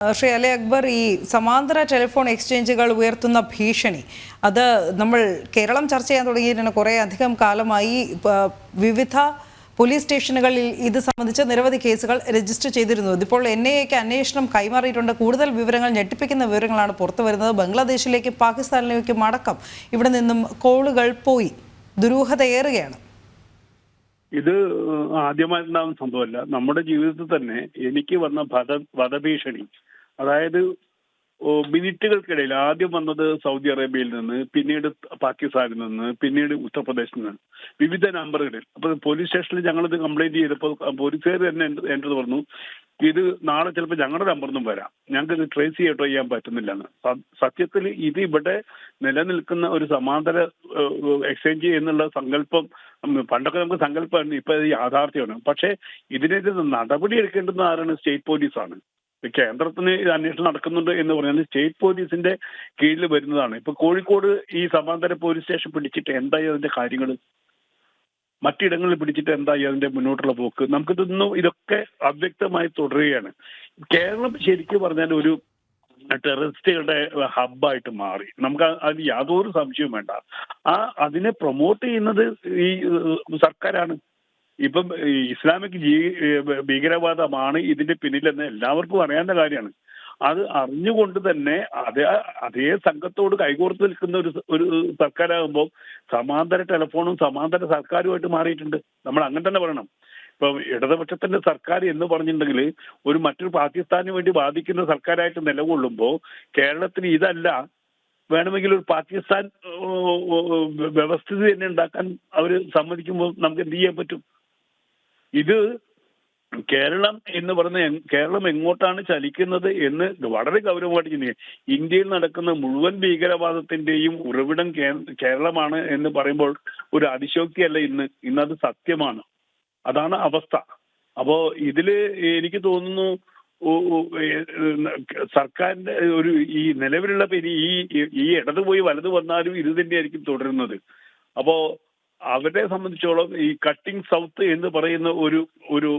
ശ്രീ അലി അക്ബർ ഈ സമാന്തര ടെലിഫോൺ എക്സ്ചേഞ്ചുകൾ ഉയർത്തുന്ന ഭീഷണി അത് നമ്മൾ കേരളം ചർച്ച ചെയ്യാൻ തുടങ്ങിയിട്ടുണ്ട് കുറേ അധികം കാലമായി വിവിധ പോലീസ് സ്റ്റേഷനുകളിൽ ഇത് സംബന്ധിച്ച് നിരവധി കേസുകൾ രജിസ്റ്റർ ചെയ്തിരുന്നു. ഇതിപ്പോൾ എൻ ഐ എക്ക് അന്വേഷണം കൈമാറിയിട്ടുണ്ട്. കൂടുതൽ വിവരങ്ങൾ ഞെട്ടിപ്പിക്കുന്ന വിവരങ്ങളാണ് പുറത്തു വരുന്നത്. ബംഗ്ലാദേശിലേക്കും പാകിസ്ഥാനിലേക്കും അടക്കം ഇവിടെ നിന്നും കോളുകൾ പോയി. ദുരൂഹതയേറുകയാണ്. ഇത് ആദ്യമായിട്ടുണ്ടാകുന്ന സംഭവമല്ല. നമ്മുടെ ജീവിതത്തിൽ തന്നെ എനിക്ക് വന്ന വധ വധഭീഷണി അതായത് മിനിറ്റുകൾക്കിടയിൽ ആദ്യം വന്നത് സൗദി അറേബ്യയിൽ നിന്ന് പിന്നീട് പാകിസ്ഥാനിൽ നിന്ന് പിന്നീട് ഉത്തർപ്രദേശിൽ നിന്ന്. വിവിധ നമ്പറുകളിൽ. അപ്പൊ പോലീസ് സ്റ്റേഷനിൽ ഞങ്ങളിത് കംപ്ലൈന്റ് ചെയ്തപ്പോൾ പോലീസുകാർ തന്നെ എന്റെ പറഞ്ഞു ഇത് നാളെ ചിലപ്പോൾ ഞങ്ങളുടെ നമ്പറൊന്നും വരാം. ഞങ്ങൾക്ക് ഇത് ട്രേസ് ചെയ്യട്ടോ ചെയ്യാൻ പറ്റുന്നില്ല എന്ന് സത്യത്തിൽ ഇത് ഇവിടെ നിലനിൽക്കുന്ന ഒരു സമാന്തര എക്സ്ചേഞ്ച് എന്നുള്ള സങ്കല്പം പണ്ടൊക്കെ നമുക്ക് സങ്കല്പമായിരുന്നു ഇപ്പൊ ഇത് യാഥാർത്ഥ്യമാണ്. പക്ഷേ ഇതിനെതിരെ നടപടി എടുക്കേണ്ടുന്ന ആരാണ്? സ്റ്റേറ്റ് പോലീസാണ്. കേന്ദ്രത്തിന് ഇത് അന്വേഷണം നടക്കുന്നുണ്ട് എന്ന് പറഞ്ഞാൽ സ്റ്റേറ്റ് പോലീസിന്റെ കീഴിൽ വരുന്നതാണ്. ഇപ്പൊ കോഴിക്കോട് ഈ സമാന്തര പോലീസ് സ്റ്റേഷൻ പിടിച്ചിട്ട് എന്തായി അതിന്റെ കാര്യങ്ങൾ മറ്റിടങ്ങളിൽ പിടിച്ചിട്ട് എന്തായി അതിന്റെ മുന്നോട്ടുള്ള പോക്ക്? നമുക്കിതൊന്നും ഇതൊക്കെ അവ്യക്തമായി തുടരുകയാണ്. കേരളം ശരിക്കും പറഞ്ഞാൽ ഒരു ടെററിസ്റ്റുകളുടെ ഹബ്ബായിട്ട് മാറി. നമുക്ക് അത് യാതൊരു സംശയവും വേണ്ട. ആ അതിനെ പ്രൊമോട്ട് ചെയ്യുന്നത് ഈ സർക്കാരാണ്. ഇപ്പം ഇസ്ലാമിക് ജീ ഭീകരവാദമാണ് ഇതിന്റെ പിന്നിലെന്ന് എല്ലാവർക്കും അറിയാവുന്ന കാര്യമാണ്. അത് അറിഞ്ഞുകൊണ്ട് തന്നെ അതേ അതേ സംഘത്തോട് കൈകോർത്ത് നിൽക്കുന്ന ഒരു ഒരു സർക്കാരാകുമ്പോൾ സമാന്തര ടെലിഫോണും സമാന്തര സർക്കാരുമായിട്ട് മാറിയിട്ടുണ്ട്. നമ്മൾ അങ്ങനെ തന്നെ പറയണം. ഇപ്പം ഇടതുപക്ഷത്തിന്റെ സർക്കാർ എന്ന് പറഞ്ഞിട്ടുണ്ടെങ്കിൽ ഒരു മറ്റൊരു പാകിസ്ഥാന് വേണ്ടി ബാധിക്കുന്ന സർക്കാരായിട്ട് നിലകൊള്ളുമ്പോൾ കേരളത്തിന് ഇതല്ല. വേണമെങ്കിൽ ഒരു പാകിസ്ഥാൻ വ്യവസ്ഥിതി തന്നെ ഉണ്ടാക്കാൻ അവർ സമ്മതിക്കുമ്പോൾ നമുക്ക് എന്ത് ചെയ്യാൻ പറ്റും? ഇത് കേരളം എന്ന് പറഞ്ഞ കേരളം എങ്ങോട്ടാണ് ചലിക്കുന്നത് എന്ന് വളരെ ഗൗരവമായിട്ട് ചിന്തിക്കുക. ഇന്ത്യയിൽ നടക്കുന്ന മുഴുവൻ ഭീകരവാദത്തിന്റെയും ഉറവിടം കേരളമാണ് എന്ന് പറയുമ്പോൾ ഒരു അതിശോക്തിയല്ല ഇന്ന്. ഇന്നത് സത്യമാണ്. അതാണ് അവസ്ഥ. അപ്പോ ഇതിൽ എനിക്ക് തോന്നുന്നു സർക്കാരിന്റെ ഒരു ഈ നിലവിലുള്ള ഈ ഈ ഇടതുപോയി വലത് വന്നാലും ഇത് തന്നെയായിരിക്കും തുടരുന്നത്. അപ്പോ അവരെ സംബന്ധിച്ചോളം ഈ കട്ടിംഗ് സൗത്ത് എന്ന് പറയുന്ന ഒരു ഒരു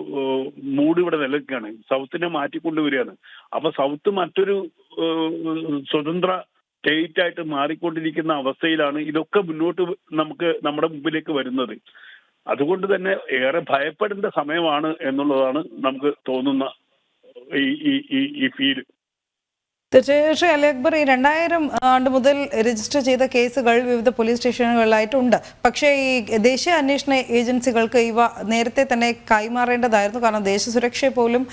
മൂഡ് ഇവിടെ നിലനിൽക്കുകയാണ്. സൗത്തിനെ മാറ്റിക്കൊണ്ടുവരികയാണ്. അപ്പൊ സൗത്ത് മറ്റൊരു സ്വതന്ത്ര സ്റ്റേറ്റ് ആയിട്ട് മാറിക്കൊണ്ടിരിക്കുന്ന അവസ്ഥയിലാണ് ഇതൊക്കെ മുന്നോട്ട് നമുക്ക് നമ്മുടെ മുമ്പിലേക്ക് വരുന്നത്. അതുകൊണ്ട് തന്നെ ഏറെ ഭയപ്പെടേണ്ട സമയമാണ് എന്നുള്ളതാണ് നമുക്ക് തോന്നുന്ന ഈ ഈ ഈ ഫീൽ തീർച്ചയായും അലി അക്ബർ ഈ രണ്ടായിരം ആണ്ട് മുതൽ രജിസ്റ്റർ ചെയ്ത കേസുകൾ വിവിധ പോലീസ് സ്റ്റേഷനുകളിലായിട്ടുണ്ട്. പക്ഷേ ഈ ദേശീയ അന്വേഷണ ഏജൻസികൾക്ക് ഇവ നേരത്തെ തന്നെ കൈമാറേണ്ടതായിരുന്നു. കാരണം ദേശസുരക്ഷയെ പോലും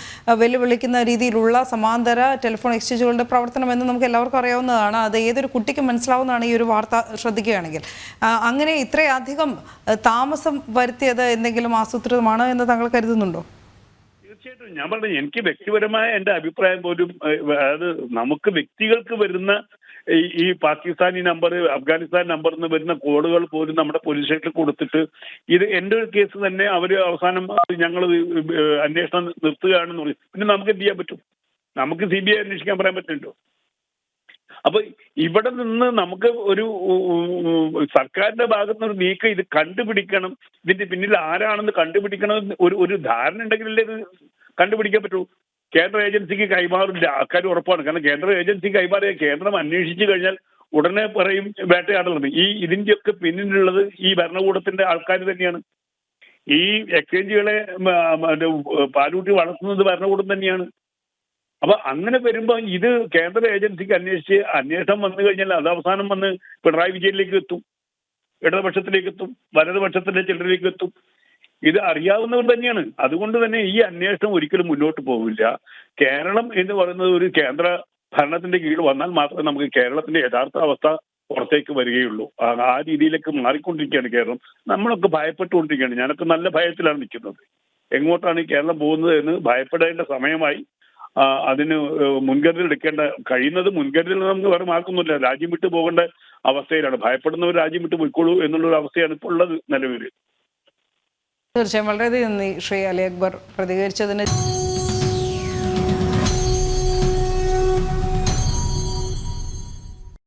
വെല്ലുവിളിക്കുന്ന രീതിയിലുള്ള സമാന്തര ടെലിഫോൺ എക്സ്ചേഞ്ചുകളുടെ പ്രവർത്തനം എന്ന് നമുക്ക് എല്ലാവർക്കും അറിയാവുന്നതാണ്. അത് ഏതൊരു കുട്ടിക്കും മനസ്സിലാവുന്നതാണ് ഈ ഒരു വാർത്ത ശ്രദ്ധിക്കുകയാണെങ്കിൽ. അങ്ങനെ ഇത്രയധികം താമസം വരുത്തിയത് എന്തെങ്കിലും ആസൂത്രിതമാണ് എന്ന് താങ്കൾ കരുതുന്നുണ്ടോ? തീർച്ചയായിട്ടും. ഞാൻ പറഞ്ഞു എനിക്ക് വ്യക്തിപരമായ എന്റെ അഭിപ്രായം പോലും അതായത് നമുക്ക് വ്യക്തികൾക്ക് വരുന്ന ഈ പാകിസ്ഥാനി നമ്പർ അഫ്ഗാനിസ്ഥാൻ നമ്പറിൽ നിന്ന് വരുന്ന കോഡുകൾ പോലും നമ്മുടെ പോലീസ് സ്റ്റേഷനിൽ കൊടുത്തിട്ട് ഇത് എന്റെ ഒരു കേസ് തന്നെ അവർ അവസാനം ഞങ്ങൾ അന്വേഷണം നിർത്തുകയാണെന്ന് പറയും പിന്നെ നമുക്ക് എന്ത് ചെയ്യാൻ പറ്റും? നമുക്ക് സി ബി ഐ അന്വേഷിക്കാൻ പറയാൻ പറ്റുമല്ലോ അപ്പൊ ഇവിടെ നിന്ന് നമുക്ക് ഒരു സർക്കാരിന്റെ ഭാഗത്ത് നിന്ന് നീക്കം ഇത് കണ്ടുപിടിക്കണം. ഇതിന്റെ പിന്നിൽ ആരാണെന്ന് കണ്ടുപിടിക്കണം. ഒരു ഒരു ധാരണ ഉണ്ടെങ്കിലല്ലേ ഇത് കണ്ടുപിടിക്കാൻ പറ്റൂ. കേന്ദ്ര ഏജൻസിക്ക് കൈമാറില്ല ആൾക്കാർ ഉറപ്പാണ്. കാരണം കേന്ദ്ര ഏജൻസി കൈമാറിയ കേന്ദ്രം അന്വേഷിച്ചു കഴിഞ്ഞാൽ ഉടനെ പറയും വേട്ടയാടലാണ്. ഈ ഇതിന്റെയൊക്കെ പിന്നിലുള്ളത് ഈ ഭരണകൂടത്തിന്റെ ആൾക്കാർ തന്നെയാണ്. ഈ എക്സ്ചേഞ്ചുകളെ പാലൂട്ടി വളർത്തുന്നത് ഭരണകൂടം തന്നെയാണ്. അപ്പൊ അങ്ങനെ വരുമ്പോ ഇത് കേന്ദ്ര ഏജൻസിക്ക് അന്വേഷിച്ച് അന്വേഷണം വന്നു കഴിഞ്ഞാൽ അത് അവസാനം വന്ന് പിണറായി വിജയനിലേക്ക് എത്തും. ഇടതുപക്ഷത്തിലേക്ക് എത്തും. വലതുപക്ഷത്തിന്റെ ചിലരിലേക്ക് എത്തും. ഇത് അറിയാവുന്നവർ തന്നെയാണ്. അതുകൊണ്ട് തന്നെ ഈ അന്വേഷണം ഒരിക്കലും മുന്നോട്ട് പോകില്ല കേരളം എന്ന് പറയുന്നത് ഒരു കേന്ദ്ര ഭരണത്തിന്റെ കീഴിൽ വന്നാൽ മാത്രമേ നമുക്ക് കേരളത്തിന്റെ യഥാർത്ഥ അവസ്ഥ പുറത്തേക്ക് വരികയുള്ളൂ. ആ രീതിയിലേക്ക് മാറിക്കൊണ്ടിരിക്കുകയാണ് കേരളം. നമ്മളൊക്കെ ഭയപ്പെട്ടുകൊണ്ടിരിക്കുകയാണ്. ഞാനൊക്കെ നല്ല ഭയത്തിലാണ് നിൽക്കുന്നത്. എങ്ങോട്ടാണ് ഈ കേരളം പോകുന്നത് എന്ന് ഭയപ്പെടേണ്ട സമയമായി അതിന് മുൻകരുതൽ എടുക്കേണ്ട കഴിയുന്നത് മുൻകരുതൽ നമുക്ക് വേറെ മാർക്കൊന്നുമില്ല രാജ്യം വിട്ടു പോകേണ്ട അവസ്ഥയിലാണ്. ഭയപ്പെടുന്നവർ രാജ്യം വിട്ടു പോയിക്കോളൂ എന്നുള്ള ഒരു അവസ്ഥയാണ് ഇപ്പോൾ ഉള്ളത് നിലവിൽ തീർച്ചയായും. വളരെയധികം നന്ദി ശ്രീ അലി അക്ബർ പ്രതികരിച്ചതിന്